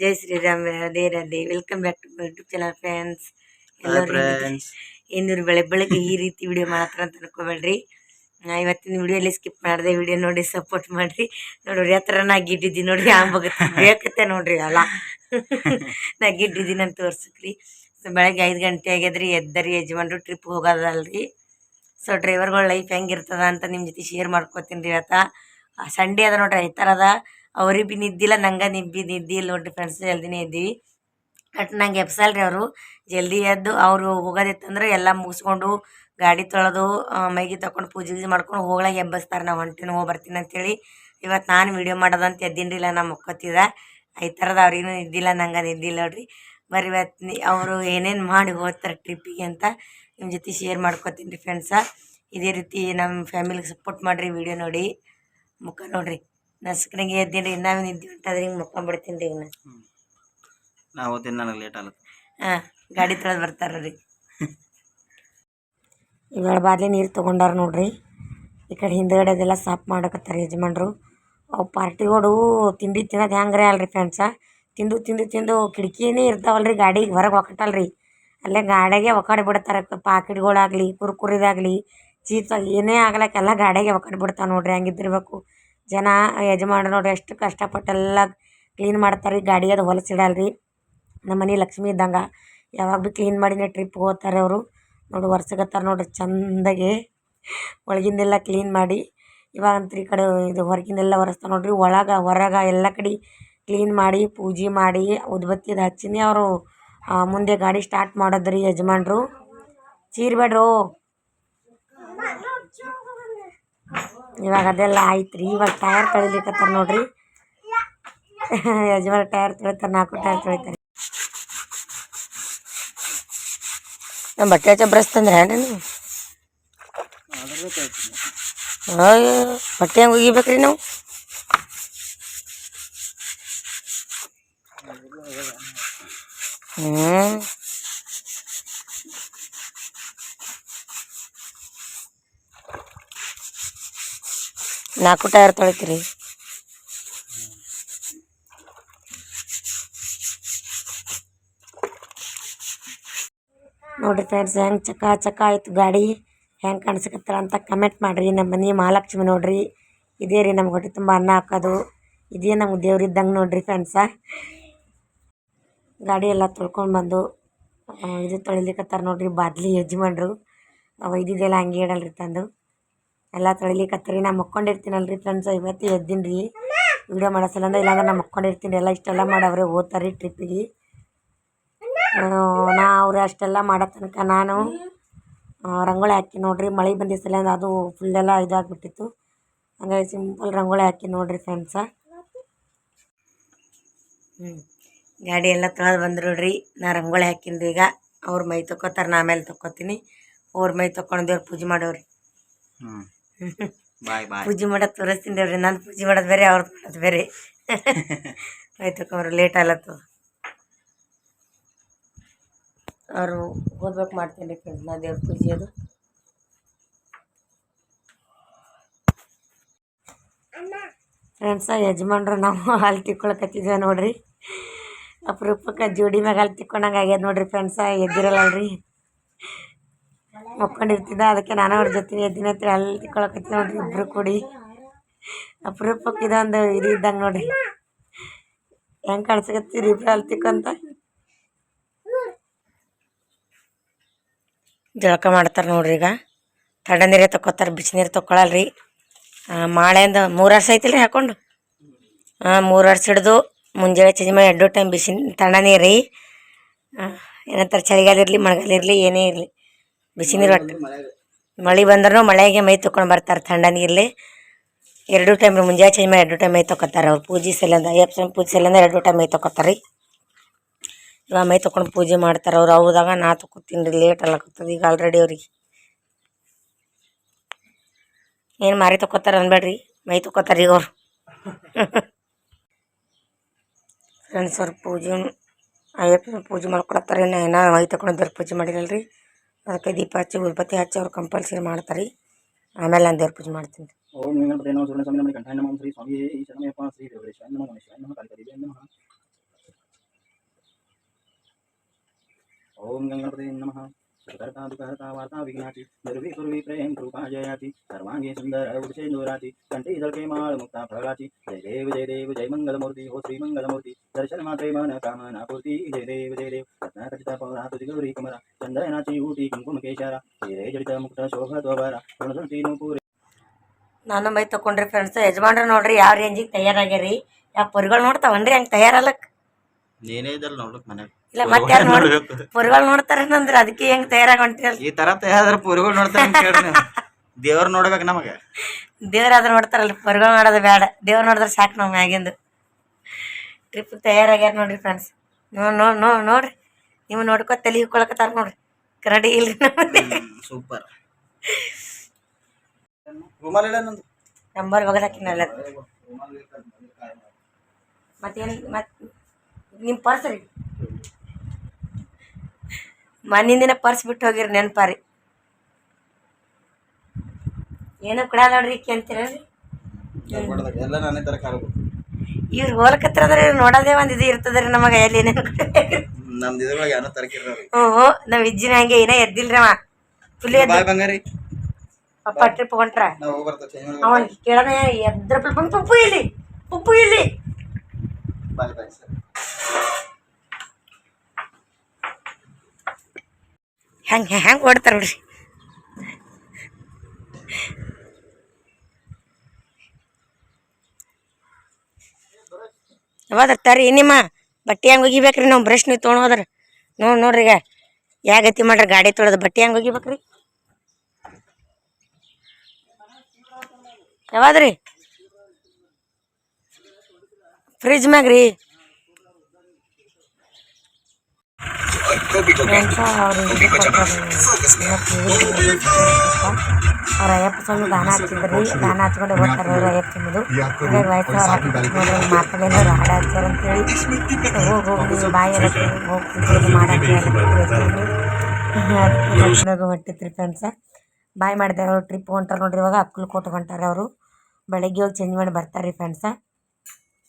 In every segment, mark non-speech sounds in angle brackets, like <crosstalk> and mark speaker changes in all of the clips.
Speaker 1: ಜೈ ಶ್ರೀ ಶ್ರೀರಾಮ್ ಅದೇ Radhe welcome back to my YouTube channel friends. ಇನ್ನೂರು ಬೆಳೆ ಬೆಳಗ್ಗೆ ಈ ರೀತಿ ವಿಡಿಯೋ ಮಾಡತ್ರ ಅಂತ ಅನ್ಕೋಬೇಡ್ರಿ. ಇವತ್ತಿನ ವಿಡಿಯೋಲಿ ಸ್ಕಿಪ್ ಮಾಡಿದೆ. ವಿಡಿಯೋ ನೋಡಿ ಸಪೋರ್ಟ್ ಮಾಡ್ರಿ. ನೋಡ್ರಿ ಥರ ನಾ ಗಿಡ್ಡಿದ್ದೀನಿ ನೋಡ್ರಿ ಆಂಬಾಗುತ್ತೆ ಬೇಕತ್ತೆ ನೋಡ್ರಿ ಅಲ್ಲ. ನಾ ಗಿಡ್ಡಿದ್ದೀನಿ ಅಂತ ತೋರ್ಸಕ್ರಿ. ಸೊ ಬೆಳಗ್ಗೆ ಐದು ಗಂಟೆ ಆಗ್ಯದ್ರಿ ಎದ್ದರಿ ಯಜಮಾನ್ರು ಟ್ರಿಪ್ ಹೋಗೋದಲ್ರಿ. ಸೊ ಡ್ರೈವರ್ಗಳ ಲೈಫ್ ಹೆಂಗಿರ್ತದ ಅಂತ ನಿಮ್ಮ ಜೊತೆ ಶೇರ್ ಮಾಡ್ಕೋತೀನಿ ರೀ ಇವತ್ತ. ಸಂಡೇ ಅದ ನೋಡ್ರಿ ಅದ. ಅವ್ರಿಗೆ ಭೀ ನಿದ್ದಿಲ್ಲ, ನಂಗೆ ನಿಬ್ಬಿ ನಿದ್ದಿ ಇಲ್ಲ ನೋಡ್ರಿ ಫ್ರೆಂಡ್ಸ್ ಜಲ್ದಿನೇ ಇದ್ದೀವಿ ಬಟ್ ನಂಗೆ ಎಬ್ಸಲ್ರಿ ಅವರು, ಜಲ್ದಿ ಎದ್ದು ಅವರು ಹೋಗೋದಿತ್ತಂದ್ರೆ ಎಲ್ಲ ಮುಗಿಸ್ಕೊಂಡು ಗಾಡಿ ತೊಳೆದು ಮೈಗೆ ತಕೊಂಡು ಪೂಜೆ ಗೀಜೆ ಮಾಡ್ಕೊಂಡು ಹೋಗ್ಲಾಗ ಎಬ್ಬಸ್ತಾರೆ ನಾವು ಹೊಂಟಿನ ಹೋಗಿ ಬರ್ತೀನಿ ಅಂತೇಳಿ. ಇವತ್ತು ನಾನು ವಿಡಿಯೋ ಮಾಡೋದಂತ ಎದ್ದಿನ್ರಿಲ್ಲ ನಾ ಮುಕ್ಕೋತಿದ ಈ ಥರದ ಅವ್ರಿಗೂ ಇದ್ದಿಲ್ಲ ನಂಗೆ ನಿದ್ದಿಲ್ಲ ನೋಡ್ರಿ. ಬರ್ರಿ ಇವತ್ತು ಅವರು ಏನೇನು ಮಾಡಿ ಹೋಗ್ತಾರೆ ಟ್ರಿಪ್ಪಿಗೆ ಅಂತ ನಿಮ್ಮ ಜೊತೆ ಶೇರ್ ಮಾಡ್ಕೊತೀನಿ ರೀ ಫ್ರೆಂಡ್ಸ ಇದೇ ರೀತಿ ನಮ್ಮ ಫ್ಯಾಮಿಲಿಗೆ ಸಪೋರ್ಟ್ ಮಾಡಿರಿ ವಿಡಿಯೋ ನೋಡಿ. ಮುಖ ನೋಡ್ರಿ. ನಸ್ಕನಿಗೆ ಎದ್ದೀನಿ ರೀ ಇನ್ನೂ ನಿದ್ದೆ ಹೊಂಟಾದ್ರೆ ಹಿಂಗೆ ಮುಕ್ಕೊಂಬಿಡ್ತೀನಿ ರೀ ಇನ್ನು
Speaker 2: ನಾ ಓದ್ತೀನಿ ನನಗೆ ಲೇಟ್ ಆಗುತ್ತೆ
Speaker 1: ಹಾಂ ಗಾಡಿ ತೊಳೆದು ಬರ್ತಾರ ರೀ ಇವಾಗ ಬಾದ್ಲಿ ನೀರು ತೊಗೊಂಡಾರ ನೋಡ್ರಿ. ಈ ಕಡೆ ಹಿಂದ್ಗಡೆ ಅದೆಲ್ಲ ಸಾಫ್ ಮಾಡಕತ್ತಾರೆ ಯಜಮಾನ್ರು. ಅವು ಪಾರ್ಟಿಗಳು ತಿಂಡಿ ತಿನ್ನೋದು ಹೆಂಗ್ರೆ ಅಲ್ರಿ ಫ್ರೆಂಡ್ಸ. ತಿಂದು ತಿಂದು ತಿಂದು ಕಿಟಕಿನೇ ಇರ್ತಾವಲ್ರಿ ಗಾಡಿಗೆ ಹೊರಗೆ ಒಕ್ಕಟಲ್ರಿ ಅಲ್ಲೇ ಗಾಡಿಗೆ ಒಕಾಡಿ ಬಿಡ್ತಾರೆ ಪಾಕಿಟ್ಗಳಾಗಲಿ ಕುರ್ಕುರಿದಾಗಲಿ ಚೀಪ್ಸ್ ಏನೇ ಆಗ್ಲಕ್ಕೆಲ್ಲ ಗಾಡಿಗೆ ಒಕಾಡಿ ಬಿಡ್ತಾವೆ ನೋಡ್ರಿ ಹಂಗಿದ್ದಿರ್ಬೇಕು. ಜನ ಯಜಮಾನ್ರು ನೋಡ್ರಿ ಎಷ್ಟು ಕಷ್ಟಪಟ್ಟೆಲ್ಲ ಕ್ಲೀನ್ ಮಾಡ್ತಾರೆ ರೀ ಗಾಡಿ ಅದು ಹೊಲಸಿಡಲ್ರಿ. ನಮ್ಮ ಮನೆ ಲಕ್ಷ್ಮಿ ಇದ್ದಂಗೆ. ಯಾವಾಗ ಭೀ ಕ್ಲೀನ್ ಮಾಡಿನೇ ಟ್ರಿಪ್ ಹೋಗ್ತಾರೆ ಅವರು. ನೋಡಿ ಒರ್ಸಕತ್ತಾರೆ ನೋಡಿರಿ ಚಂದಾಗಿ ಒಳಗಿಂದೆಲ್ಲ ಕ್ಲೀನ್ ಮಾಡಿ. ಇವಾಗ ಅಂತೂ ಈ ಕಡೆ ಇದು ಹೊರಗಿಂದೆಲ್ಲ ಒರೆಸ್ತಾರೆ ನೋಡಿರಿ, ಒಳಗೆ ಹೊರಗೆ ಎಲ್ಲ ಕಡೆ ಕ್ಲೀನ್ ಮಾಡಿ, ಪೂಜೆ ಮಾಡಿ ಉದ್ಬತ್ತಿದು ಹಚ್ಚಿನೇ ಅವರು ಮುಂದೆ ಗಾಡಿ ಸ್ಟಾರ್ಟ್ ಮಾಡೋದ್ರಿ ಯಜಮಾನ್ರು. ಚೀರ್ಬೇಡ್ರು ಇವಾಗ ಅದೆಲ್ಲ ಆಯ್ತು ರೀ. ಇವಾಗ ಟಯರ್ ತೊಳಿಲಿಕತ್ತಾರ ನೋಡ್ರಿ. ಯಜಮಾನ್ ಟಯರ್ ತೊಳಿತಾರೆ, ನಾಲ್ಕು ಟಯರ್ ತೊಳಿತಾರೆ. ನಮ್ಮ ಬಟ್ಟೆ ಹಚ್ಚ ಬ್ರಷ್ ತಂದ್ರೆ ನೀವು? ಅಯ್ಯೋ, ಬಟ್ಟೆ ಹೆಂಗೆ ಒಗಿಬೇಕ್ರಿ ನಾವು? ಹ್ಞೂ ನಾಲ್ಕು ಟೈರ್ ತೊಳಿತೀರಿ. ನೋಡಿರಿ ಫ್ರೆಂಡ್ಸ್ ಹೆಂಗೆ ಚಕ ಚಕ ಆಯ್ತು ಗಾಡಿ, ಹೆಂಗೆ ಕಾಣಿಸ್ಕತ್ತಾರ ಅಂತ ಕಮೆಂಟ್ ಮಾಡಿರಿ. ನಮ್ಮ ಮನೆ ಮಹಾಲಕ್ಷ್ಮಿ ನೋಡ್ರಿ. ಇದೇ ರೀ ನಮ್ಗೆ ಹೊಟ್ಟೆ ತುಂಬ ಅನ್ನ ಹಾಕೋದು. ಇದೇ ನಮ್ಗೆ ದೇವ್ರಿದ್ದಂಗೆ ನೋಡ್ರಿ ಫ್ರೆಂಡ್ಸ ಗಾಡಿ ಎಲ್ಲ ತೊಳ್ಕೊಂಡು ಬಂದು ಇದು ತೊಳಿಲಿಕ್ಕತ್ತಾರ ನೋಡ್ರಿ. ಬಾದ್ಲಿ ಯಜಮಾನ್ರು ಇದೆಲ್ಲ ಹಂಗೆ ಇಡಲ್ರಿ ತಂದು. ಎಲ್ಲ ತೊಳಿಲಿಕತ್ತರಿ ನಾ ಮಕ್ಕೊಂಡಿರ್ತೀನಲ್ರಿ ಫ್ರೆಂಡ್ಸ್ ಇವತ್ತು ಎದ್ದೀನಿ ರೀ ವಿಡಿಯೋ ಮಾಡೋ ಸಲಂದ ಇಲ್ಲಾಂದ್ರೆ ನಾ ಮಕ್ಕೊಂಡಿರ್ತೀನಿ, ಎಲ್ಲ ಇಷ್ಟೆಲ್ಲ ಮಾಡವ್ರೆ ಓದ್ತಾರೆ ಟ್ರಿಪ್ಪಿಗೆ ನಾ ಅವ್ರು ಅಷ್ಟೆಲ್ಲ ಮಾಡೋ ತನಕ ನಾನು ರಂಗೋಳಿ ಹಾಕಿ ನೋಡ್ರಿ, ಮಳೆ ಬಂದಿದ್ದ ಸಲ ಅದು ಫುಲ್ಲೆಲ್ಲ ಇದಾಗ್ಬಿಟ್ಟಿತ್ತು. ಹಂಗಾಗಿ ಸಿಂಪಲ್ ರಂಗೋಳಿ ಹಾಕಿ ನೋಡ್ರಿ ಫ್ರೆಂಡ್ಸ ಹ್ಞೂ ಗಾಡಿ ಎಲ್ಲ ತೊಳೆದು ಬಂದ್ರು ನೋಡ್ರಿ ನಾ ರಂಗೋಲಿ ಹಾಕಿನ್ರಿ ಈಗ. ಅವ್ರ ಮೈ ತಕ್ಕೋತಾರೆ, ನಾ ಆಮೇಲೆ ತಕ್ಕೋತೀನಿ. ಅವ್ರ ಮೈ ತೊಕೊಂಡು ದೇವ್ರ ಪೂಜೆ ಮಾಡೋರಿ
Speaker 2: ಹ್ಞೂ
Speaker 1: ಪೂಜೆ ಮಾಡೋದು ತೋರಿಸ್ತೀನಿ ದೇವ್ರಿ, ನಾನು ಪೂಜೆ ಮಾಡೋದು ಬೇರೆ ಅವ್ರದ್ದು ಮಾಡೋದು ಬೇರೆ. ಆಯ್ತು ಅವ್ರು ಲೇಟ್ ಆಗ್ಲತ್ತದ ಅವರು ಓದ್ಬೇಕು ಮಾಡ್ತೀನಿ ರೀ ಫ್ರೆಂಡ್ಸ್ ನಾ ದೇವ್ರ ಪೂಜೆ ಅದು. ಫ್ರೆಂಡ್ಸ, ಯಜಮಾನ್ರು ನಾವು ಹಾಲು ತಿಕ್ಕೊಳಕತ್ತಿದ್ದೇವೆ ನೋಡ್ರಿ. ಅಪರೂಪಕ್ಕೆ ಜೋಡಿ ಮ್ಯಾಗ ಹಾಲು ತಿಕ್ಕೊಂಡಂಗೆ ಆಗ್ಯದ ನೋಡ್ರಿ ಫ್ರೆಂಡ್ಸ ಎದ್ದಿರಲ್ಲಲ್ರಿ ಮಕ್ಕೊಂಡಿರ್ತಿದ್ದ ಅದಕ್ಕೆ ನಾನು ಅವ್ರ ಜೊತೆ ಎದ್ದಿನ ಹತ್ರ ಅಲ್ಲಿ ತಿಕ್ಕೊಳಕತ್ತಿ ನೋಡ್ರಿ, ಇಬ್ರು ಕೂಡಿ. ಅಪರೂಪಕ್ಕೆ ಇದೊಂದು ಇದು ಇದ್ದಂಗೆ ನೋಡ್ರಿ. ಹೆಂಗೆ ಕಾಣಿಸಕತ್ತೀರಿ ಇಬ್ರು ಅಲ್ಲಿ ತಿಕ್ಕಂತ ಜಳಕ ಮಾಡ್ತಾರೆ ನೋಡ್ರಿ ಈಗ. ತಡ ನೀರೇ ತಕ್ಕೋತಾರೆ, ಬಿಸಿ ನೀರು ರೀ ಮಾಳೆಯಿಂದ ಮೂರು ವರ್ಷ ಐತಿಲ್ಲ ರೀ ಹಾಕೊಂಡು? ಹಾಂ ಮೂರು ವರ್ಷ ಹಿಡ್ದು ಮುಂಜಾನೆ ಚೇಂಜ್ ಮಾಡಿ ಎರಡು ಟೈಮ್ ಬಿಸಿ ತಣ್ಣ ನೀರು. ರೀ ಏನಂತಾರೆ ಚಳಿಗಾಲ ಇರಲಿ, ಮಳೆಗಾಲ ಇರಲಿ, ಏನೇ ಇರಲಿ. ಬಿಸಿ ನೀರು ಒಟ್ಟು ಮಳೆ ಬಂದ್ರೂ ಮಳೆಗೆ ಮೈ ತೊಗೊಂಡು ಬರ್ತಾರೆ ಥಂಡ ನೀರಲ್ಲಿ ಎರಡು ಟೈಮ್ ಮುಂಜಾ ಮುಂಜಾನೆ ಚೇಂಜ್ ಮಾಡಿ ಎರಡು ಟೈಮ್ ಮೈ ತೊಗೊತಾರೆ ಅವ್ರು. ಪೂಜೆ ಸಲಿಂದ ಅಯ್ಯಪ್ಪ ಪೂಜೆ ಸಲಿಂದ ಎರಡು ಟೈಮ್ ಮೈ ತೊಗೊತಾರೆ ಇವಾಗ ಮೈ ತೊಗೊಂಡು ಪೂಜೆ ಮಾಡ್ತಾರೆ ಅವ್ರು. ಹೌದಾಗ ನಾ ತೊಗೊತೀನಿ ರೀ. ಲೇಟ್ ಅಲ್ಲಕತ್ತದ ಈಗ ಆಲ್ರೆಡಿ ಅವ್ರಿಗೆ. ಏನು ಮಾರಿ ತೊಗೊತಾರೆ ಅನ್ಬೇಡ್ರಿ. ಮೈ ತೊಗೊತಾರೆ ಈಗ ಅವ್ರು. <laughs> ಫ್ರೆಂಡ್ಸ್ ಅವ್ರು ಪೂಜೆ ಅಯ್ಯಪ್ಪ ಪೂಜೆ ಮಾಡ್ಕೊಳತ್ತಾರೆ. ಏನೋ ಮೈ ತೊಕೊಂಡು ಪೂಜೆ ಮಾಡಿರಲ್ರಿ. ರೀ ಅದಕ್ಕೆ ದೀಪ ಹಚ್ಚಿ ಉದ್ಬತ್ತಿ ಹಚ್ಚಿ ಅವ್ರು ಕಂಪಲ್ಸರಿ ಮಾಡ್ತಾರೆ ಆಮೇಲೆ ನಾನು ದೇವ್ರ ಪೂಜೆ ಮಾಡ್ತೀನಿ
Speaker 2: ಓಂ ಗಂಗಾಪತಿ ನಮಃ ಸಕರ್ತಾ ದುಃಖಹರ್ತಾ ವಾರ್ತಾ ವಿಘ್ನಾತಿ ದುರ್ವಿ ಕುರ್ವಿ ಪ್ರೇಮ ಕೃಪಾ ಜಯಾತಿ ಸರ್ವಾಂಗಿ ಸುಂದರ ಉಡಿಸೆ ನೂರಾತಿ ಕಂಠಿ ದಳಕೆ ಮಾಳ ಮುಕ್ತ ಫಲಗಾತಿ ಜಯ ದೇವ ಜಯ ದೇವ ಜಯ ಮಂಗಲಮೂರ್ತಿ ಓ ಶ್ರೀ ಮಂಗಲಮೂರ್ತಿ ದರ್ಶನ ಮಾತ್ರೇ ಮನ ಕಾಮನಾ ಪೂರ್ತಿ ಜಯ ದೇವ ಜಯ ದೇವ ರತ್ನ ಖಚಿತ ಪೌರ ತುದಿ ಗೌರಿ ಕಮರ ಚಂದ್ರನಾಚಿ ಊಟಿ ಕುಂಕುಮ ಕೇಶರ ಹೀರೆ ಜಡಿತ ಮುಕ್ತ ಶೋಭ ದ್ವಬರ ಗುಣಸಂತಿ ಪೂರಿ
Speaker 1: ನಾನು ಮೈ ತಕೊಂಡ್ರಿ ಫ್ರೆಂಡ್ಸ್ ಯಜಮಾನ್ರ ನೋಡ್ರಿ ಯಾವ ರೇಂಜಿಗೆ ತಯಾರಾಗ್ಯಾರಿ ಯಾವ ಪುರಿಗಳು ನೋಡ್ತಾವನ್ರಿ ಹಂಗೆ ತಯಾರಲ್ಲಕ್ಕೆ
Speaker 2: ನೀನೇ ಇದಲ್ಲ ನೋಡ್ಲಕ್ಕೆ ಮನೆ
Speaker 1: ಇಲ್ಲ ಮತ್ತೆ ಯಾರು ನೋಡಿ ಪೊರಿಗಳು ನೋಡ್ತಾರೇನಂದ್ರೆ ಅದಕ್ಕೆ ಹೆಂಗ್ ತಯಾರಾಗಿ
Speaker 2: ಈ ತರ ತಯಾರ ಪುರಿಗಳು ನೋಡ್ತಾರೆ ಅಂತ ಕೇಳ್ರಿ ನೀವು. ದೇವ್ರ ನೋಡ್ಬೇಕು ನಮಗೆ.
Speaker 1: ದೇವ್ರ ಆದ್ರೆ ನೋಡ್ತಾರಲ್ಲ ಪುರಿಗಳು ನೋಡೋದು ಬೇಡ ದೇವ್ರು ನೋಡಿದ್ರೆ ಸಾಕು ನಾವು ಮ್ಯಾಗಿಂದು ಟ್ರಿಪ್ ತಯಾರಾಗ್ಯಾರ ನೋಡ್ರಿ ಫ್ರೆಂಡ್ಸ್ ನೋ ನೋ ನೋ ನೋಡ್ರಿ. ನೀವು ನೋಡ್ಕೊ ತಲೆ ಹಿಕ್ಕೊಳಕತ್ತಾರ ನೋಡ್ರಿ. ಕರಡಿ ಇಲ್ರಿ
Speaker 2: ಸೂಪರ್. ರೂಮಾಲ್ ಇಲ್ಲ ನಂದು.
Speaker 1: ನಂಬರ್ ಬಗದಾಕಿನಲ್ಲ ಮತ್ತೇನು ಮತ್ತೆ ನಿಮ್ಮ ಪರ್ಸ್ ರೀ? ಮಣ್ಣಿನ ದಿನ ಪರ್ಸ್ ಬಿಟ್ಟು ಹೋಗಿರಿ ನೆನಪಾರಿ. ಏನೋ ಕೂಡ ನೋಡ್ರಿ ಈಕಿ
Speaker 2: ಎಲ್ಲ ನಾನೇ
Speaker 1: ಇವ್ರು ಹೋಲಕತ್ರ ಅಂದ್ರೆ ನೋಡೋದೇ ಒಂದು ಇದು ಇರ್ತದ್ರಿ ನಮಗ ಎಲ್ಲಿ ಏನೇನು
Speaker 2: ನಮ್ದು ಇದ್ರೊಳಗೆ ಏನೋ ತರಕಿರ್ರಿ
Speaker 1: ಹ್ಞೂ ಹ್ಞೂ ನಮ್ಮ ಇಜ್ಜಿನ ಹಂಗೆ ಏನೋ ಎದ್ದಿಲ್ರಿ ಅವ. ಫುಲ್
Speaker 2: ಬಾಯ್ ಬಂಗಾರಿ.
Speaker 1: ಪಪ್ಪ ಟ್ರಿಪ್ ಹೊಂಟ್ರ
Speaker 2: ನಾವು ಹೋಗಿ ಚೇಂಜ್ ಮಾಡಿ
Speaker 1: ಅವನ್ ಕೇಳೋಣ ಎದ್ರ ಪುಪ್ಪು ಇಲ್ಲಿ ಪಪ್ಪು ಇಲ್ಲಿ.
Speaker 2: Bye bye sir.
Speaker 1: ಹೆಂಗೆ ಹೆಂಗೆ ಓಡ್ತಾರ ನೋಡ್ರಿ ಯಾವಾದ್ರ ತರಿ ನಿಮ್ಮ ಬಟ್ಟೆ ಹೆಂಗೆ ಒಗಿಬೇಕ್ರಿ? ನಾವು ಬ್ರಷ್ ನೀವು ತೊಗೊಂಡು ಹೋದ್ರೆ. ನೋಡಿ ನೋಡ್ರಿ ಈಗ ಯಾವ ಗತಿ ಮಾಡ್ರಿ, ಗಾಡಿ ತೊಳೆದು ಬಟ್ಟೆ ಹೆಂಗೆ ಒಗಿಬೇಕ್ರಿ? ಯಾವಾದ್ರಿ? ಫ್ರಿಜ್ ಮ್ಯಾಗ ಅಂತ ಅವ್ರು ಅಯ್ಯಪ್ಪ ಸ್ವಾಮಿ ದಾನ ಹಚ್ಚಿದ್ರಿ ದಾನ ಹಚ್ಕೊಂಡು ಹೋಗ್ತಾರೆ ಅವ್ರು ಅಯ್ಯಪ್ಪ ಸ್ವಾಮಿದು ಹಂಗಾಗಿ ವಯಸ್ಸು ಮಾತಾಡಿಲ್ಲ ಹಾಡ ಹಚ್ಚಾರ ಅಂತೇಳಿ ಹೋಗಿ ಹೋಗಿ ಬಾಯಿ ಹೋಗಿ ಪೂಜೆ ಮಾಡಕ್ಕೆ ಹೊಟ್ಟಿತ್ರಿ ಫ್ರೆಂಡ್ಸ ಬಾಯ್ ಮಾಡಿದಾರೆ ಅವ್ರು ಟ್ರಿಪ್ ಹೊಂಟಾರ ನೋಡ್ರಿ ಇವಾಗ ಅಕ್ಕಲ್ಕೋಟ್ ಹೊಂಟಾರ ಅವರು. ಬೆಳಗ್ಗೆ ಹೋಗಿ ಚೇಂಜ್ ಮಾಡಿ ಬರ್ತಾರೆ ರೀ ಫ್ರೆಂಡ್ಸ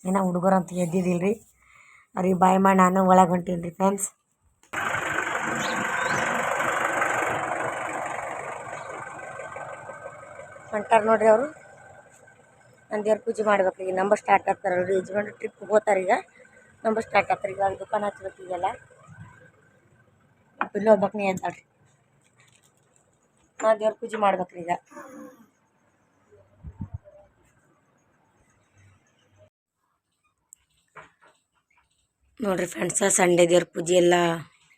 Speaker 1: ಇನ್ನು ಹುಡುಗರು ಅಂತ ಎದ್ದಿದ್ದಿಲ್ಲ ರೀ ಅವ್ರಿಗೆ ಬಾಯ್ ಮಾಡಿ ನಾನು ಒಳಗೆ ಹೊಂಟೀನಿ ರೀ ಫ್ರೆಂಡ್ಸ್ ಹೊಂಟಾರ ನೋಡ್ರಿ ಅವರು. ನಾನು ದೇವ್ರ ಪೂಜೆ ಮಾಡ್ಬೇಕು. ಈಗ ನಂಬರ್ ಸ್ಟಾರ್ಟ್ ಆಗ್ತಾರೆ ಅವ್ರು ಯಜಮಾನ್ ಟ್ರಿಪ್ ಹೋಗ್ತಾರೆ ಈಗ. ನಂಬರ್ ಸ್ಟಾರ್ಟ್ ಆಗ್ತಾರೆ. ಈಗ ದುಕಾನ್ ಹಚ್ಬೇಕು ಈಗೆಲ್ಲ. ಇಲ್ಲಿ ಒಬ್ಬಕ್ಕನೇ ಅಂತಾಳ್ರಿ. ನಾ ದೇವ್ರ ಪೂಜೆ ಮಾಡ್ಬೇಕ್ರಿ ಈಗ. ನೋಡ್ರಿ ಫ್ರೆಂಡ್ಸ ಸಂಡೇ ದೇವ್ರ ಪೂಜೆ ಎಲ್ಲ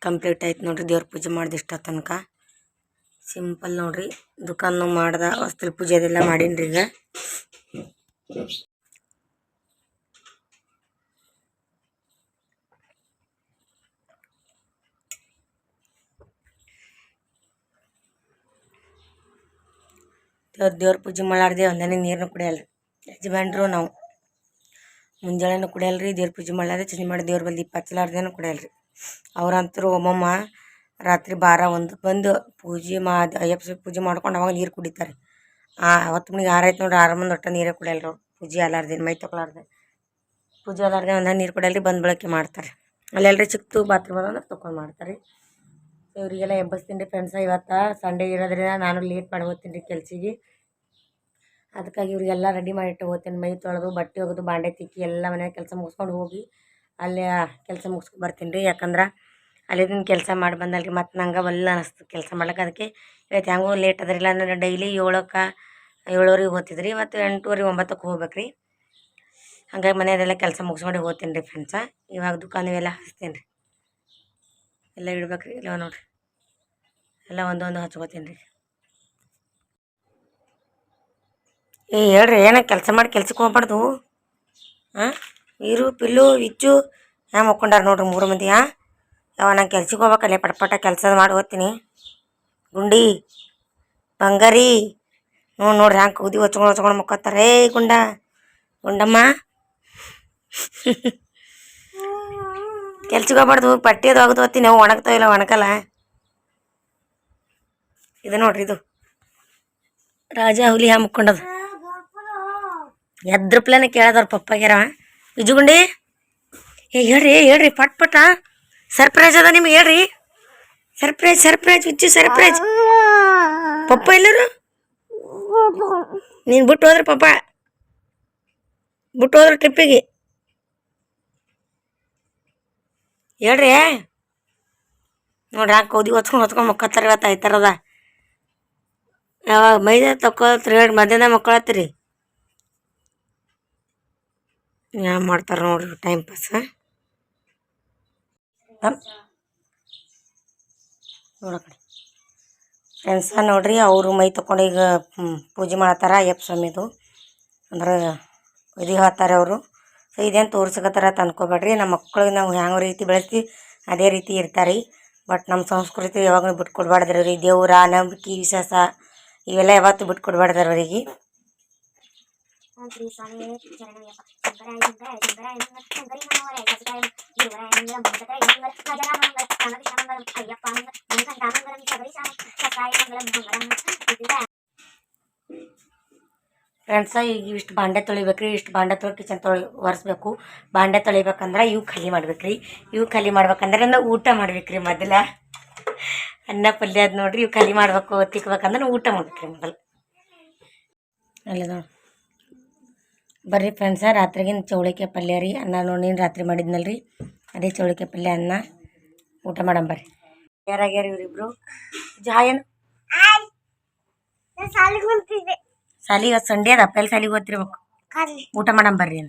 Speaker 1: ಕಂಪ್ಲೀಟ್ ಆಯ್ತು ನೋಡ್ರಿ, ದೇವ್ರ ಪೂಜೆ ಮಾಡ್ದೆ ಇಷ್ಟ ತನಕ. ಸಿಂಪಲ್ ನೋಡ್ರಿ, ದುಕಾನು ಮಾಡ್ದ ವಸ್ತ್ರ ಪೂಜೆ ಅದೆಲ್ಲ ಮಾಡೀನಿ ಈಗ. ದೇವ್ರ ದೇವ್ರ ಪೂಜೆ ಮಾಡಾರ್ದೆ ಒಂದನೇ ನೀರನ್ನು ಕುಡಿಯಲ್ಲ ಯಜಮಾನ್ರು ನಾವು. ಮುಂಜಾನೆನೂ ಕುಡಿಯಲ್ರಿ, ದೇವ್ರ ಪೂಜೆ ಮಾಡಲಾರ್ದೆ ಚಂದ ಮಾಡಿ ದೇವ್ರ ಬಲ್ಲಿ ದೀಪ ಹಚ್ಚಲಾರ್ದೇನು ಕುಡಿಯಲ್ರಿ. ಅವ್ರಂತರೂ ಒಮ್ಮೊಮ್ಮ ರಾತ್ರಿ ಬಾರ ಒಂದು ಬಂದು ಪೂಜೆ ಮಾ ಅಯ್ಯಪ್ಪ ಪೂಜೆ ಮಾಡ್ಕೊಂಡು ಅವಾಗ ನೀರು ಕುಡಿತಾರೆ. ಆ ಅವತ್ತು ಮನಿಗೆ ಯಾರಾಯ್ತು ನೋಡ್ರಿ, ಆರು ಮಂದಿ ಒಟ್ಟ ನೀರೇ ಕುಡಿಯಲ್ರು ಪೂಜೆ ಅಲ್ಲಾರ್ದೇನು ಮೈ ತೊಗೊಳಾರ್ದೆ. ಪೂಜೆ ಅಲ್ಲಾರ್ದೆ ಒಂದು ನೀರು ಕುಡಿಯಲ್ರಿ ಬಂದು ಬೆಳಗ್ಗೆ ಮಾಡ್ತಾರೆ. ಅಲ್ಲೆಲ್ರಿ ಚಿಕ್ಕದು ಬಾತ್ರೂಮ್ ಅದ ಅಂದ್ರೆ ತೊಗೊಂಡು ಮಾಡ್ತಾರೆ ಇವರಿಗೆಲ್ಲ ಎಬ್ಬಸ್ತೀನಿ ಫ್ರೆಂಡ್ಸ ಇವತ್ತು ಸಂಡೇ ಇರೋದ್ರಿಂದ ನಾನು ಲೇಟ್ ಮಾಡಿ ಹೋಗ್ತೀನಿ ರೀ ಕೆಲ್ಸಿಗೆ. ಅದಕ್ಕಾಗಿ ಇವರಿಗೆಲ್ಲ ರೆಡಿ ಮಾಡಿಟ್ಟು ಹೋಗ್ತೀನಿ, ಮೈ ತೊಳೆದು ಬಟ್ಟೆ ಒಗೆದು, ಬಾಂಡೆ ತಿಕ್ಕಿ ಎಲ್ಲ ಮನೆ ಕೆಲಸ ಮುಗಿಸ್ಕೊಂಡು ಹೋಗಿ ಅಲ್ಲೇ ಕೆಲಸ ಮುಗಿಸ್ಕೊ ಬರ್ತೀನಿ ರೀ, ಯಾಕಂದ್ರೆ ಅಲ್ಲಿಂದ ಕೆಲಸ ಮಾಡಿ ಬಂದಲ್ರಿ, ಮತ್ತು ನಂಗೆ ಒಲ್ಲ ಅನಿಸ್ತು ಕೆಲಸ ಮಾಡಕ್ಕೆ ಅದಕ್ಕೆ ಇವತ್ತು ಹೆಂಗೋ ಲೇಟ್ ಅದರಿಲ್ಲ ನಾನು ಡೈಲಿ ಏಳಕ್ಕೆ, ಏಳುವರೆಗೆ ಹೋಗ್ತಿದ್ರಿ ಮತ್ತು ಎಂಟೂವರೆ, ಒಂಬತ್ತಕ್ಕೆ ಹೋಗ್ಬೇಕು ರೀ. ಹಂಗಾಗಿ ಮನೆಯದೆಲ್ಲ ಕೆಲಸ ಮುಗಿಸ್ಕೊಂಡು ಹೋಗ್ತೀನಿ ರೀ ಫ್ರೆಂಡ್ಸ ಇವಾಗ ದುಕಾನ್ ಇವೆಲ್ಲ ಹಚ್ತೀನಿ ರೀ. ಎಲ್ಲ ಇಡ್ಬೇಕು ರೀ ಇಲ್ಲ ನೋಡಿರಿ. ಎಲ್ಲ ಒಂದೊಂದು ಹಚ್ಕೋತೀನಿ ರೀ. ಏ ಹೇಳ್ರಿ ಏನೋ ಕೆಲಸ ಮಾಡಿ ಕೆಲ್ಸಕ್ಕೆ ಹೋಗ್ಬಾರ್ದು? ಹಾಂ ವೀರು ಪಿಲ್ಲು ವಿಚ್ಚು ಹ್ಯಾಂಗ ಮಕ್ಕೊಂಡಾರ ನೋಡ್ರಿ ಮೂರು ಮಂದಿ ಯಾವ ನಾನು ಕೆಲ್ಸಕ್ಕೆ ಹೋಗ್ಬೇಕಲ್ಲೇ ಪಟ ಕೆಲಸ ಮಾಡಿ ಓದ್ತೀನಿ ಗುಂಡಿ, ಬಂಗಾರಿ. ಹ್ಞೂ, ನೋಡ್ರಿ ಹ್ಯಾಂಗೆ ಕೂದಿ ಹೊಚ್ಕೊಂಡು ಹೊಚ್ಕೊಂಡು ಮಕ್ಕೋತಾರೆ ಗುಂಡ. ಗುಂಡಮ್ಮ. ಕೆಲ್ಸಕ್ಕೆ ಹೋಗ್ಬಾರ್ದು ಪಟ್ಟಿ ಅದು ಓದ್ತೀನಿ ನಾವು ಒಣಗ್ತಾವ ಇಲ್ಲ, ಒಣಗಲ್ಲ. ಇದು ನೋಡ್ರಿ, ಇದು. ರಾಜ ಹುಲಿ, ಹಾ, ಮುಕ್ಕೊಂಡದು. ಎದ್ರ ಪ್ಲೇನೆ ಕೇಳದವ್ರ ಪಪ್ಪಾಗ್ಯಾರ ವಿಜುಗುಂಡಿ ಏ, ಹೇಳ್ರಿ ಹೇಳ್ರಿ, ಪಟ್, ಪಟ ಸರ್ಪ್ರೈಸ್ ಅದ ನಿಮ್ಗೆ, ಹೇಳ್ರಿ. ಸರ್ಪ್ರೈಸ್ ಸರ್ಪ್ರೈಸ್ ಹುಚ್ಚು ಸರ್ಪ್ರೈಸ್ ಪಪ್ಪ ಎಲ್ಲರು? ನೀನು ಬಿಟ್ಟು ಹೋದ್ರೆ ಪಪ್ಪ. ಬಿಟ್ಟು ಹೋದ್ರೆ ಟ್ರಿಪ್ಪಿಗೆ. ಹೇಳ್ರಿ. ನೋಡ್ರಿ ಹಾಕಿ ಓದಿ ಹೊತ್ಕೊಂಡು ಹೊತ್ಕೊಂಡು ಮಕ್ಕತ್ತಾರೆ ಇವತ್ತು ಐತರದ ಯಾವಾಗ ಮೈದ ತಕ್ಕೋತ್ರಿ ಹೇಳಿ ಮಧ್ಯಾಹ್ನ ಮಕ್ಕಳತ್ತೀರಿ ಯಾವ ಮಾಡ್ತಾರೆ ನೋಡ್ರಿ ಟೈಮ್ ಪಾಸ್ ನೋಡಿ ಫ್ರೆಂಡ್ಸ ನೋಡ್ರಿ, ಅವರು ಮೈ ತಕೊಂಡು ಈಗ ಪೂಜೆ ಮಾಡತ್ತಾರ ಅಯ್ಯಪ್ಪ ಸ್ವಾಮಿದು ಅಂದ್ರೆ ಇದು ಹೇಳ್ತಾರೆ ಅವರು. ಸೊ ಇದೇನು ತೋರ್ಸಕತ್ತಾರ ತಂದ್ಕೋಬೇಡ್ರಿ ನಮ್ಮ ಮಕ್ಕಳಿಗೆ ನಾವು ಹ್ಯಾಂಗ ರೀತಿ ಬೆಳೆಸ್ತೀವಿ, ಅದೇ ರೀತಿ ಇರ್ತಾರೆ. ಬಟ್ ನಮ್ಮ ಸಂಸ್ಕೃತಿ ಯಾವಾಗಲೂ ಬಿಟ್ಕೊಡ್ಬಾರ್ದ್ರಿ ದೇವ್ರ ನಂಬಿಕೆ, ವಿಶ್ವಾಸ, ಇವೆಲ್ಲ ಯಾವತ್ತೂ ಬಿಟ್ಕೊಡ್ಬಾರ್ದು ಅವರಿಗೆ. ಫ್ರೆಂಡ್ಸ ಈಗ ಇಷ್ಟು ಬಾಂಡೆ ತೊಳಿಬೇಕ್ರಿ, ಇಷ್ಟು ಬಾಂಡೆ ತೊಳಿ ಕಿಚನ್ ತೊಳಿ ಒರೆಸ್ಬೇಕು. ಬಾಂಡೆ ತೊಳಿಬೇಕಂದ್ರೆ ಇವು ಖಾಲಿ ಮಾಡ್ಬೇಕ್ರಿ. ಇವು ಖಾಲಿ ಮಾಡ್ಬೇಕಂದ್ರೆ ನಾವು ಊಟ ಮಾಡ್ಬೇಕ್ರಿ ಮೊದಲ. ಅನ್ನ ಪಲ್ಯ ಅದು ನೋಡ್ರಿ, ಇವು ಖಾಲಿ ಮಾಡ್ಬೇಕು, ತಿಕ್ಬೇಕಂದ್ರೆ ಊಟ ಮಾಡ್ಬೇಕ್ರಿ ಮೊದಲು. ಅಲ್ಲ ನೋಡಿ. ಬರ್ರಿ ಫ್ರೆಂಡ್ಸ ರಾತ್ರಿಗಿನ ಚೌಳಿಕೆ ಪಲ್ಯ ರೀ. ಅನ್ನ ನೋಡಿ ನೀನು ರಾತ್ರಿ ಮಾಡಿದ್ನಲ್ರಿ? ಅದೇ ಚೌಳಿಕೆ ಪಲ್ಯ ಅನ್ನ ಊಟ ಮಾಡಂ ಬರ್ರಿ. ಯಾರಾಗ್ಯಾರ ಇವರಿಬ್ರು? ಜಾ ಏನು
Speaker 3: ಸಾಲಿಗೆ
Speaker 1: ಸಂಡೇ ಅದ ಅಪ್ಪಲ್ ಸಾಲಿಗೆ ಓದ್ತಿರ್ಬೇಕು? ಊಟ ಮಾಡಂ ಬರ್ರಿ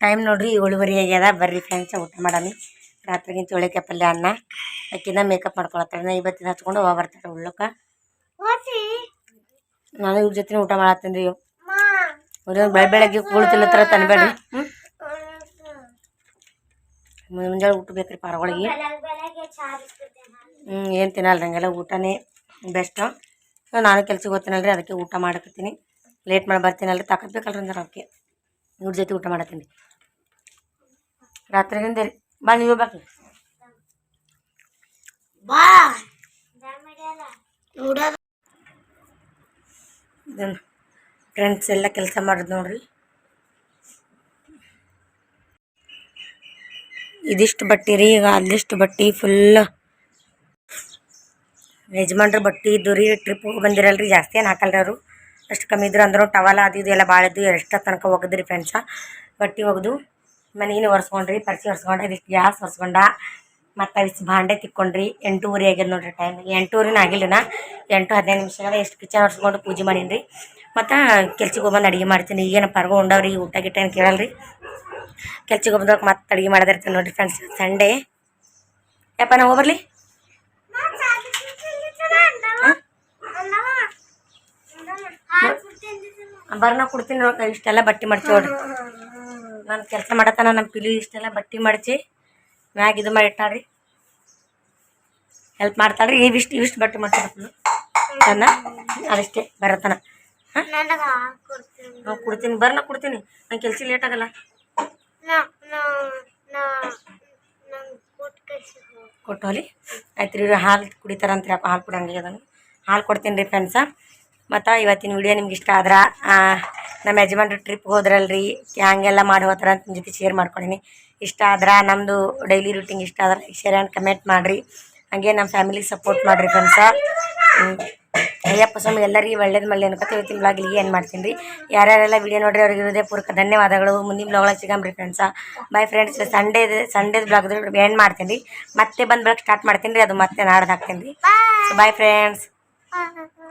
Speaker 1: ಟೈಮ್ ನೋಡ್ರಿ ಏಳುವರೆ ಆಗ್ಯದ. ಬರ್ರಿ ಫ್ರೆಂಡ್ಸ ಊಟ ಮಾಡಮಿ. ರಾತ್ರಿಗಿನ ಚೌಳಿಕೆ ಪಲ್ಯ ಅನ್ನ. ಅಕ್ಕಿನ ಮೇಕಪ್ ಮಾಡ್ಕೊಳತ್ತಾರ ಇವತ್ತಿನ ಹಚ್ಕೊಂಡು ಹೋಗ ಬರ್ತಾರೆ ಉಳ್ಳಕ್ಕ ನಾನು ಇವ್ರ ಜೊತೆ ಊಟ ಮಾಡತ್ತೀನಿ ರೀ ಬೆಳ ಬೆಳಗ್ಗೆ ಕೂಳು ತಿನ್ನತ್ತಾರ ತನ್ಬೇಡ್ರಿ ಹ್ಞೂ ಮುಂಜಾನೆ ಊಟ ಬೇಕ್ರಿ ಪಾರಗಳಿಗೆ ಹ್ಞೂ ಏನು ತಿನ್ನಲ್ಲ ಊಟನೇ ಬೆಸ್ಟು ನಾನು ಕೆಲ್ಸಕ್ಕೆ ಹೋಗ್ತೀನಲ್ರಿ ಅದಕ್ಕೆ ಊಟ ಮಾಡಕತ್ತೀನಿ. ಲೇಟ್ ಮಾಡಿ ಬರ್ತೀನಲ್ರಿ ತಾಕತ್ ಬೇಕಲ್ರಿ ಅಂದ್ರೆ ಅದಕ್ಕೆ ಇವ್ರ ಜೊತೆ ಊಟ ಮಾಡತ್ತೀನಿ. ರಾತ್ರಿಗಿಂದ ರೀ. ಬಾ ನೀವು ಬಾಕಿ
Speaker 3: ಬಾ.
Speaker 1: ಇದನ್ನು ಫ್ರೆಂಡ್ಸ್ ಎಲ್ಲ ಕೆಲಸ ಮಾಡಿದ್ ನೋಡ್ರಿ. ಇದಿಷ್ಟು ಬಟ್ಟೆ ರೀ, ಈಗ ಅಲ್ಲಿಷ್ಟು ಬಟ್ಟೆ ಫುಲ್ ಯಜಮಾನ್ರ ಬಟ್ಟೆ ಇದ್ದು ರೀ ಟ್ರಿಪ್ ಹೋಗಿ ಬಂದಿರಲ್ರಿ, ಜಾಸ್ತಿ ಏನು ಹಾಕಲ್ರಿ ಅವರು. ಅಷ್ಟು ಕಮ್ಮಿ ಇದ್ರು ಅಂದ್ರೆ ಟವಲ ಅದು ಇದು ಎಲ್ಲ ಭಾಳ ಇದ್ದು ಎಷ್ಟ ತನಕ ಒಗದ್ರಿ ಫ್ರೆಂಡ್ಸ ಬಟ್ಟೆ ಒಗೆದು, ಮನೆಗಿನ ಒರೆಸ್ಕೊಂಡ್ರಿ ಪರ್ಸಿ ಒರೆಸ್ಕೊಂಡೆ ಇದಿಷ್ಟು ಗ್ಯಾಸ್ ಒರೆಸ್ಕೊಂಡ, ಮತ್ತು ಇಷ್ಟು ಭಾಂಡೆ ತಿಕ್ಕೊಂಡ್ರಿ, ಎಂಟೂವರೆ ಆಗ್ಯದ ನೋಡ್ರಿ ಟೈಮ್ ಎಂಟೂವರೆನ ನಾ ಎಂಟು ಹದಿನೈದು ನಿಮಿಷಗಳ ಎಷ್ಟು ಕಿಚನ್ ಒರೆಸ್ಕೊಂಡು ಪೂಜೆ ಮಾಡೀನಿ ರೀ ಮತ್ತು ಕೆಲ್ಸಕ್ಕೆ ಹೋಗ್ಬಂದು ಅಡುಗೆ ಮಾಡ್ತೀನಿ. ಈಗೇನು ಪರ್ಗೋ ಉಂಡವ್ರಿ ಊಟ ಗಿಟ್ಟ ಏನು ಕೇಳಲ್ರಿ? ಕೆಲ್ಸಕ್ಕೆ ಹೋಗ್ಬಂದಾಗ ಮತ್ತೆ ಅಡುಗೆ ಮಾಡೋದಿರ್ತೀನಿ ನೋಡಿರಿ ಫ್ರೆಂಡ್ಸ್ ಸಂಡೇ ಯಪ್ಪ ನಾ ಹೋಗ್ಬರ್ಲಿ? ಬರ್ನ ಕೊಡ್ತೀನಿ ನೋಡಿ ಇಷ್ಟೆಲ್ಲ ಬಟ್ಟೆ ಮಡ್ಚಿ ನೋಡ್ರಿ. ನಾನು ಕೆಲಸ ಮಾಡತ್ತಾನ ನಮ್ಮ ಪಿಲಿ ಇಷ್ಟೆಲ್ಲ ಬಟ್ಟೆ ಮಡಚಿ ಮ್ಯಾಗ ಇದು ಮಾಡಿ ಇಟ್ಟಾಳ್ರಿ. ಹೆಲ್ಪ್ ಮಾಡ್ತಾಳ್ರಿ, ಇವಿಷ್ಟು ಇವಿಷ್ಟು ಬಟ್ಟೆ ಮಾಡ್ತಾರೆ ನನ್ನ ಅದಿಷ್ಟೇ
Speaker 3: ಕೊಡ್ತೀನಿ
Speaker 1: ನಾವು ಕೊಡ್ತೀನಿ. ಬರ್ನ ಕೊಡ್ತೀನಿ. ನಂಗೆ ಕೆಲ್ಸ ಲೇಟ್ ಆಗಲ್ಲ.
Speaker 3: ನಾ ನಾ ನಾ ಕೊಟ್ಟು
Speaker 1: ಹೋಲಿ. ಆಯ್ತು ರೀ ಹಾಲು ಕುಡಿತಾರಂತ್ರಿ ಅಪ್ಪ ಹಾಲು ಕುಡಂಗೆ ಅದನ್ನು ಹಾಲು ಕೊಡ್ತೀನಿ ರೀ ಫ್ರೆಂಡ್ಸ ಮತ್ತು ಇವತ್ತಿನ ವಿಡಿಯೋ ನಿಮ್ಗೆ ಇಷ್ಟ ಆದ್ರೆ ನಮ್ಮ ಯಜಮಾನ್ರು ಟ್ರಿಪ್ ಹೋದ್ರಲ್ರಿ ಹ್ಯಾಂಗೆಲ್ಲ ಮಾಡಿ ಹೋತಾರ ಅಂತ ನಿಮ್ಮ ಜೊತೆ ಶೇರ್ ಮಾಡ್ಕೊಳೀನಿ ಇಷ್ಟ ಆದ್ರೆ ನಮ್ಮದು ಡೈಲಿ ರೂಟೀನ್ ಇಷ್ಟ ಆದ್ರೆ ಶೇರ್ ಆ್ಯಂಡ್ ಕಮೆಂಟ್ ಮಾಡಿರಿ. ಹಾಗೆ ನಮ್ಮ ಫ್ಯಾಮಿಲಿಗೆ ಸಪೋರ್ಟ್ ಮಾಡಿರಿ ಫ್ರೆಂಡ್ಸ ಅಯ್ಯಪ್ಪ ಸ್ವಾಮಿ, ಎಲ್ಲರಿಗೂ ಒಳ್ಳೇದು ಮಳ್ಳಿ ಅನ್ಕೊತ ಇವತ್ತಿನ ಬ್ಲಾಗಿಗೆ ಏನು ಮಾಡ್ತೀನಿ ರೀ? ಯಾರ್ಯಾರೆಲ್ಲ ವೀಡಿಯೋ ನೋಡ್ರಿ, ಅವ್ರಿಗೆ ಇರೋದೇ ಪೂರ್ಕ ಧನ್ಯವಾದಗಳು. ಮುಂದಿನ ಬ್ಲಾಗ್ ಸಿಗಂಬ್ರಿ ಫ್ರೆಂಡ್ಸ ಬಾಯ್ ಫ್ರೆಂಡ್ಸ್ ಸಂಡೇ ಸಂಡೇದ ಬ್ಲಾಗ್ ಎಂಡ್ ಮಾಡ್ತೀನಿ ರೀ? ಮತ್ತೆ ಬಂದು ಬ್ಲಾಗ್ ಸ್ಟಾರ್ಟ್ ಮಾಡ್ತೀನಿ ರೀ, ಅದು ಮತ್ತೆ ನಾಡ್ದು ಹಾಕ್ತೀನಿ ರೀ. ಸೊ ಬಾಯ್ ಫ್ರೆಂಡ್ಸ್
Speaker 3: ಬಾ